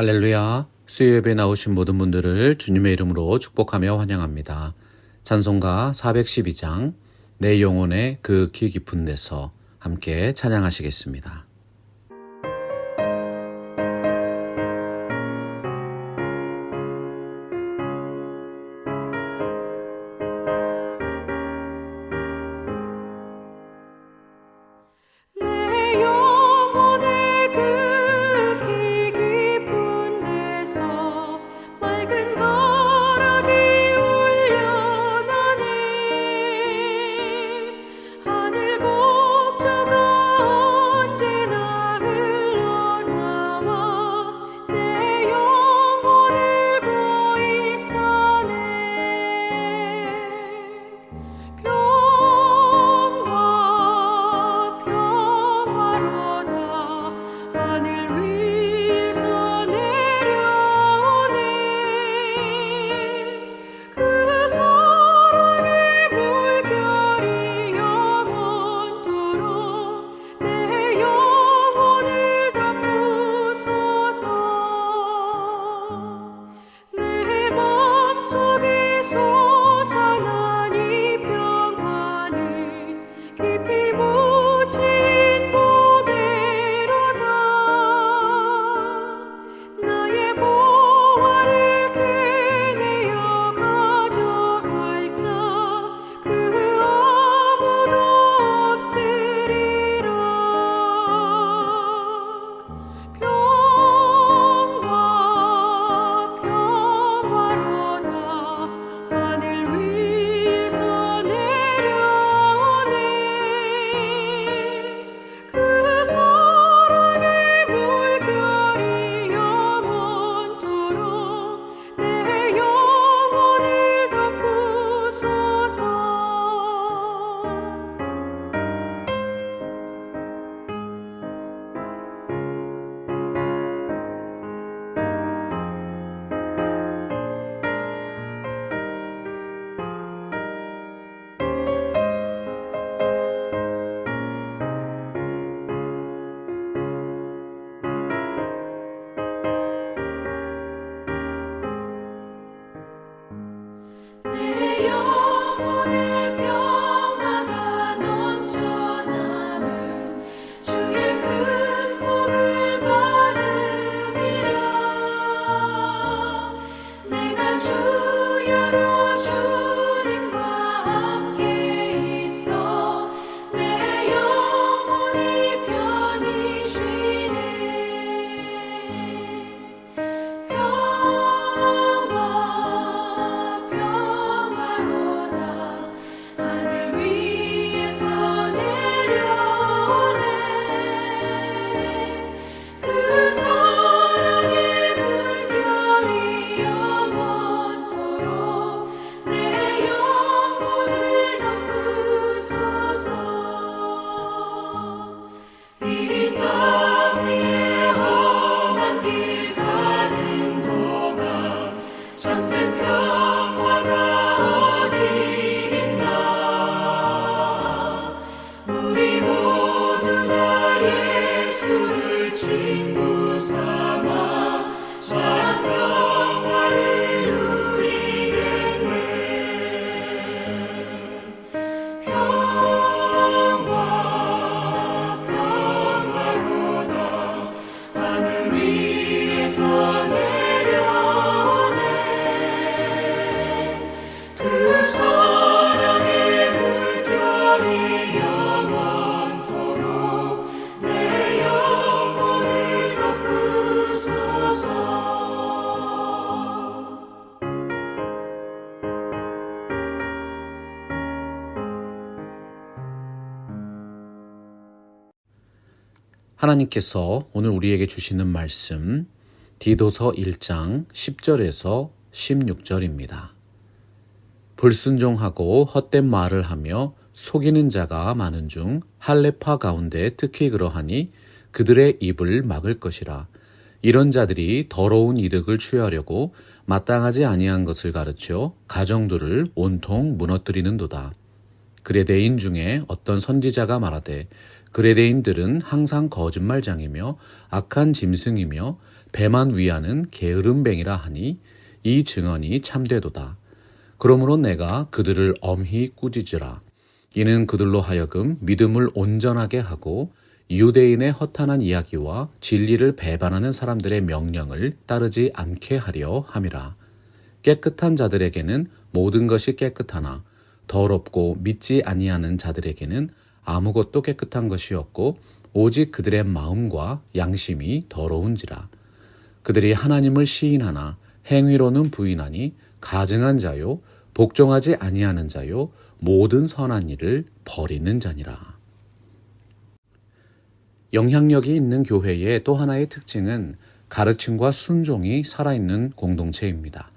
할렐루야. 수요 예배 나오신 모든 분들을 주님의 이름으로 축복하며 환영합니다. 찬송가 412장 내 영혼의 그기 깊은 데서 함께 찬양하시겠습니다. 하나님께서 오늘 우리에게 주시는 말씀 디도서 1장 10절에서 16절입니다. 불순종하고 헛된 말을 하며 속이는 자가 많은 중 할례파 가운데 특히 그러하니 그들의 입을 막을 것이라. 이런 자들이 더러운 이득을 취하려고 마땅하지 아니한 것을 가르쳐 가정들을 온통 무너뜨리는도다. 그레대인 중에 어떤 선지자가 말하되 그레데인들은 항상 거짓말장이며 악한 짐승이며 배만 위하는 게으름뱅이라 하니 이 증언이 참되도다. 그러므로 내가 그들을 엄히 꾸짖으라. 이는 그들로 하여금 믿음을 온전하게 하고 유대인의 허탄한 이야기와 진리를 배반하는 사람들의 명령을 따르지 않게 하려 함이라. 깨끗한 자들에게는 모든 것이 깨끗하나 더럽고 믿지 아니하는 자들에게는 아무것도 깨끗한 것이 없고 오직 그들의 마음과 양심이 더러운지라. 그들이 하나님을 시인하나 행위로는 부인하니 가증한 자요 복종하지 아니하는 자요 모든 선한 일을 버리는 자니라. 영향력이 있는 교회의 또 하나의 특징은 가르침과 순종이 살아있는 공동체입니다.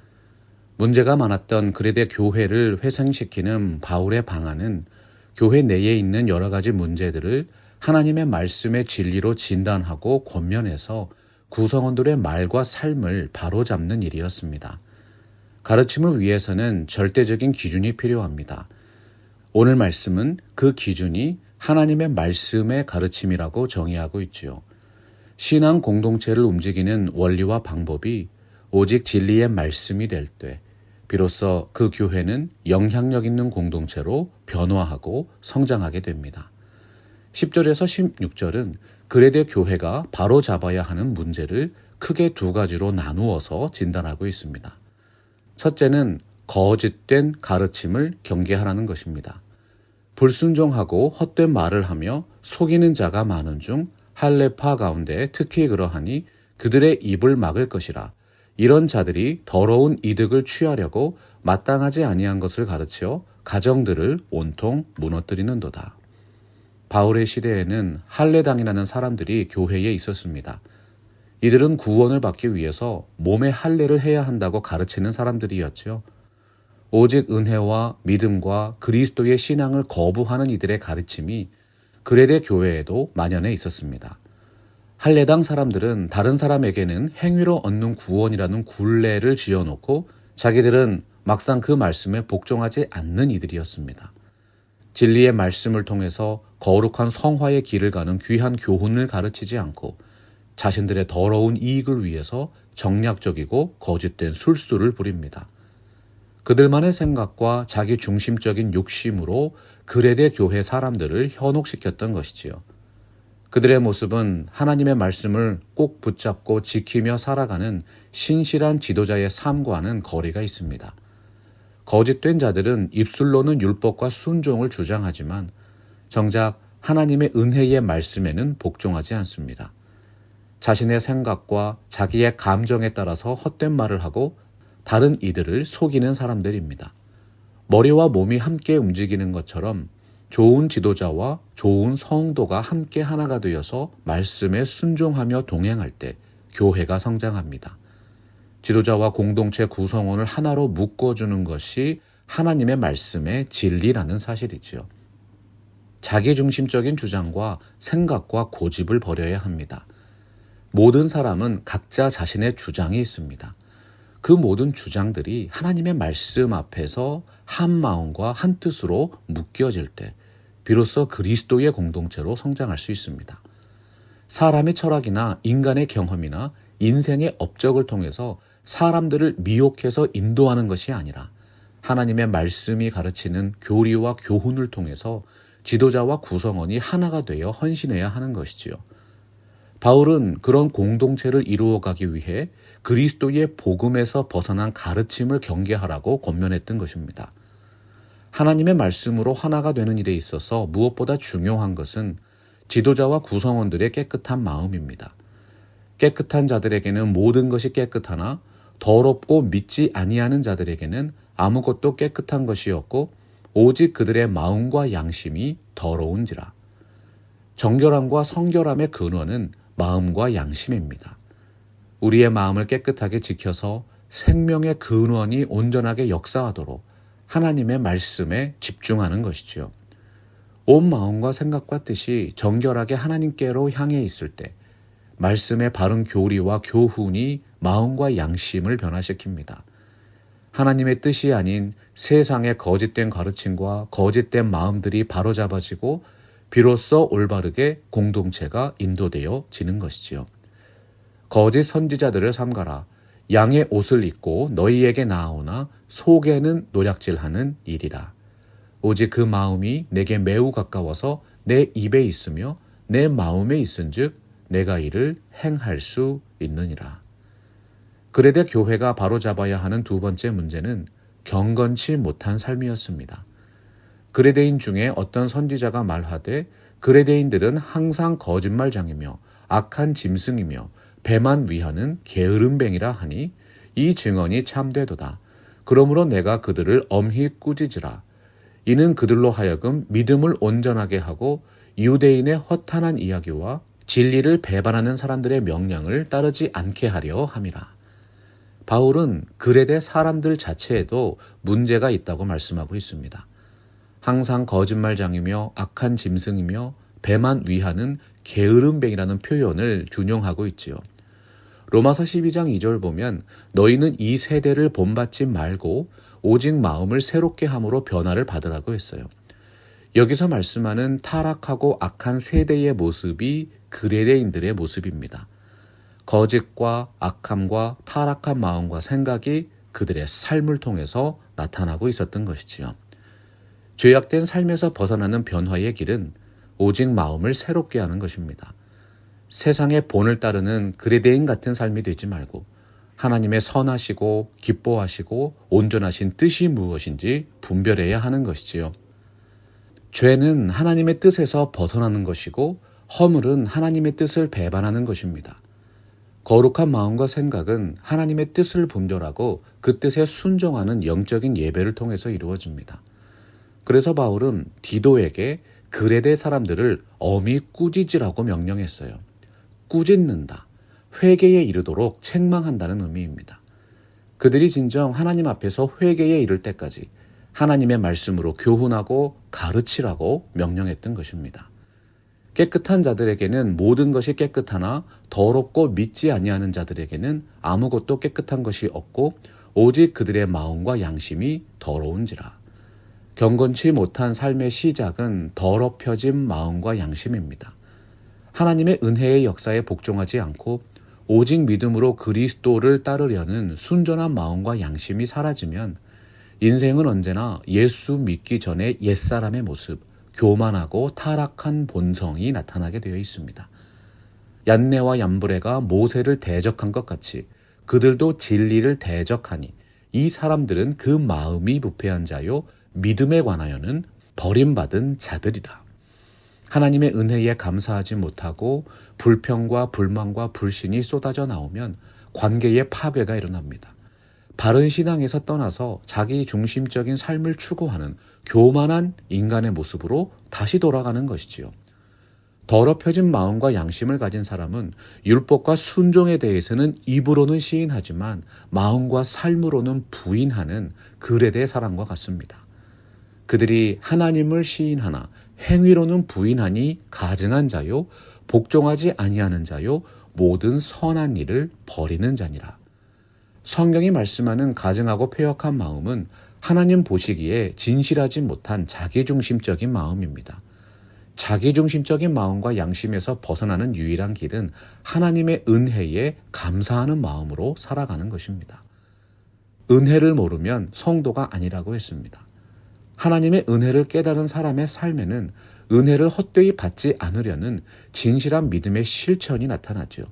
문제가 많았던 그레데 교회를 회생시키는 바울의 방안은 교회 내에 있는 여러 가지 문제들을 하나님의 말씀의 진리로 진단하고 권면해서 구성원들의 말과 삶을 바로잡는 일이었습니다. 가르침을 위해서는 절대적인 기준이 필요합니다. 오늘 말씀은 그 기준이 하나님의 말씀의 가르침이라고 정의하고 있지요. 신앙 공동체를 움직이는 원리와 방법이 오직 진리의 말씀이 될 때, 비로소 그 교회는 영향력 있는 공동체로 변화하고 성장하게 됩니다. 10절에서 16절은 그레데 교회가 바로 잡아야 하는 문제를 크게 두 가지로 나누어서 진단하고 있습니다. 첫째는 거짓된 가르침을 경계하라는 것입니다. 불순종하고 헛된 말을 하며 속이는 자가 많은 중 할레파 가운데 특히 그러하니 그들의 입을 막을 것이라. 이런 자들이 더러운 이득을 취하려고 마땅하지 아니한 것을 가르쳐 가정들을 온통 무너뜨리는도다. 바울의 시대에는 할례당이라는 사람들이 교회에 있었습니다. 이들은 구원을 받기 위해서 몸에 할례를 해야 한다고 가르치는 사람들이었지요. 오직 은혜와 믿음과 그리스도의 신앙을 거부하는 이들의 가르침이 그레데 교회에도 만연해 있었습니다. 할례당 사람들은 다른 사람에게는 행위로 얻는 구원이라는 굴레를 지어놓고 자기들은 막상 그 말씀에 복종하지 않는 이들이었습니다. 진리의 말씀을 통해서 거룩한 성화의 길을 가는 귀한 교훈을 가르치지 않고 자신들의 더러운 이익을 위해서 정략적이고 거짓된 술수를 부립니다. 그들만의 생각과 자기 중심적인 욕심으로 그레데 교회 사람들을 현혹시켰던 것이지요. 그들의 모습은 하나님의 말씀을 꼭 붙잡고 지키며 살아가는 신실한 지도자의 삶과는 거리가 있습니다. 거짓된 자들은 입술로는 율법과 순종을 주장하지만 정작 하나님의 은혜의 말씀에는 복종하지 않습니다. 자신의 생각과 자기의 감정에 따라서 헛된 말을 하고 다른 이들을 속이는 사람들입니다. 머리와 몸이 함께 움직이는 것처럼 좋은 지도자와 좋은 성도가 함께 하나가 되어서 말씀에 순종하며 동행할 때 교회가 성장합니다. 지도자와 공동체 구성원을 하나로 묶어주는 것이 하나님의 말씀의 진리라는 사실이지요. 자기중심적인 주장과 생각과 고집을 버려야 합니다. 모든 사람은 각자 자신의 주장이 있습니다. 그 모든 주장들이 하나님의 말씀 앞에서 한 마음과 한 뜻으로 묶여질 때 비로소 그리스도의 공동체로 성장할 수 있습니다. 사람의 철학이나 인간의 경험이나 인생의 업적을 통해서 사람들을 미혹해서 인도하는 것이 아니라 하나님의 말씀이 가르치는 교리와 교훈을 통해서 지도자와 구성원이 하나가 되어 헌신해야 하는 것이지요. 바울은 그런 공동체를 이루어가기 위해 그리스도의 복음에서 벗어난 가르침을 경계하라고 권면했던 것입니다. 하나님의 말씀으로 하나가 되는 일에 있어서 무엇보다 중요한 것은 지도자와 구성원들의 깨끗한 마음입니다. 깨끗한 자들에게는 모든 것이 깨끗하나 더럽고 믿지 아니하는 자들에게는 아무것도 깨끗한 것이 없고 오직 그들의 마음과 양심이 더러운지라. 정결함과 성결함의 근원은 마음과 양심입니다. 우리의 마음을 깨끗하게 지켜서 생명의 근원이 온전하게 역사하도록 하나님의 말씀에 집중하는 것이지요. 온 마음과 생각과 뜻이 정결하게 하나님께로 향해 있을 때 말씀의 바른 교리와 교훈이 마음과 양심을 변화시킵니다. 하나님의 뜻이 아닌 세상의 거짓된 가르침과 거짓된 마음들이 바로잡아지고 비로소 올바르게 공동체가 인도되어 지는 것이지요. 거짓 선지자들을 삼가라. 양의 옷을 입고 너희에게 나아오나 속에는 노략질하는 일이라. 오직 그 마음이 내게 매우 가까워서 내 입에 있으며 내 마음에 있은즉 내가 이를 행할 수 있느니라. 그레데 교회가 바로잡아야 하는 두 번째 문제는 경건치 못한 삶이었습니다. 그레데인 중에 어떤 선지자가 말하되 그레데인들은 항상 거짓말장이며 악한 짐승이며 배만 위하는 게으름뱅이라 하니 이 증언이 참되도다. 그러므로 내가 그들을 엄히 꾸짖으라. 이는 그들로 하여금 믿음을 온전하게 하고 유대인의 허탄한 이야기와 진리를 배반하는 사람들의 명령을 따르지 않게 하려 함이라. 바울은 그레데 사람들 자체에도 문제가 있다고 말씀하고 있습니다. 항상 거짓말장이며 악한 짐승이며 배만 위하는 게으름뱅이라는 표현을 준용하고 있지요. 로마서 12장 2절 보면 너희는 이 세대를 본받지 말고 오직 마음을 새롭게 함으로 변화를 받으라고 했어요. 여기서 말씀하는 타락하고 악한 세대의 모습이 그레데인들의 모습입니다. 거짓과 악함과 타락한 마음과 생각이 그들의 삶을 통해서 나타나고 있었던 것이지요. 죄악된 삶에서 벗어나는 변화의 길은 오직 마음을 새롭게 하는 것입니다. 세상의 본을 따르는 그레데인 같은 삶이 되지 말고 하나님의 선하시고 기뻐하시고 온전하신 뜻이 무엇인지 분별해야 하는 것이지요. 죄는 하나님의 뜻에서 벗어나는 것이고 허물은 하나님의 뜻을 배반하는 것입니다. 거룩한 마음과 생각은 하나님의 뜻을 분별하고 그 뜻에 순종하는 영적인 예배를 통해서 이루어집니다. 그래서 바울은 디도에게 그레데 사람들을 엄히 꾸짖으라고 명령했어요. 꾸짖는다. 회개에 이르도록 책망한다는 의미입니다. 그들이 진정 하나님 앞에서 회개에 이를 때까지 하나님의 말씀으로 교훈하고 가르치라고 명령했던 것입니다. 깨끗한 자들에게는 모든 것이 깨끗하나 더럽고 믿지 아니하는 자들에게는 아무것도 깨끗한 것이 없고 오직 그들의 마음과 양심이 더러운지라. 경건치 못한 삶의 시작은 더럽혀진 마음과 양심입니다. 하나님의 은혜의 역사에 복종하지 않고 오직 믿음으로 그리스도를 따르려는 순전한 마음과 양심이 사라지면 인생은 언제나 예수 믿기 전에 옛사람의 모습, 교만하고 타락한 본성이 나타나게 되어 있습니다. 얀네와 얀브레가 모세를 대적한 것 같이 그들도 진리를 대적하니 이 사람들은 그 마음이 부패한 자요 믿음에 관하여는 버림받은 자들이라. 하나님의 은혜에 감사하지 못하고 불평과 불만과 불신이 쏟아져 나오면 관계의 파괴가 일어납니다. 바른 신앙에서 떠나서 자기 중심적인 삶을 추구하는 교만한 인간의 모습으로 다시 돌아가는 것이지요. 더럽혀진 마음과 양심을 가진 사람은 율법과 순종에 대해서는 입으로는 시인하지만 마음과 삶으로는 부인하는 그레데 사람과 같습니다. 그들이 하나님을 시인하나 행위로는 부인하니 가증한 자요 복종하지 아니하는 자요 모든 선한 일을 버리는 자니라. 성경이 말씀하는 가증하고 폐역한 마음은 하나님 보시기에 진실하지 못한 자기중심적인 마음입니다. 자기중심적인 마음과 양심에서 벗어나는 유일한 길은 하나님의 은혜에 감사하는 마음으로 살아가는 것입니다. 은혜를 모르면 성도가 아니라고 했습니다. 하나님의 은혜를 깨달은 사람의 삶에는 은혜를 헛되이 받지 않으려는 진실한 믿음의 실천이 나타나죠.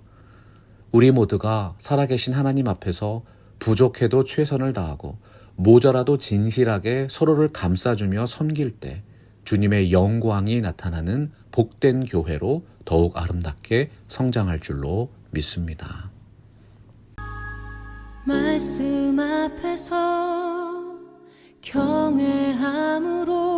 우리 모두가 살아계신 하나님 앞에서 부족해도 최선을 다하고 모자라도 진실하게 서로를 감싸주며 섬길 때 주님의 영광이 나타나는 복된 교회로 더욱 아름답게 성장할 줄로 믿습니다. 말씀 앞에서 경외함으로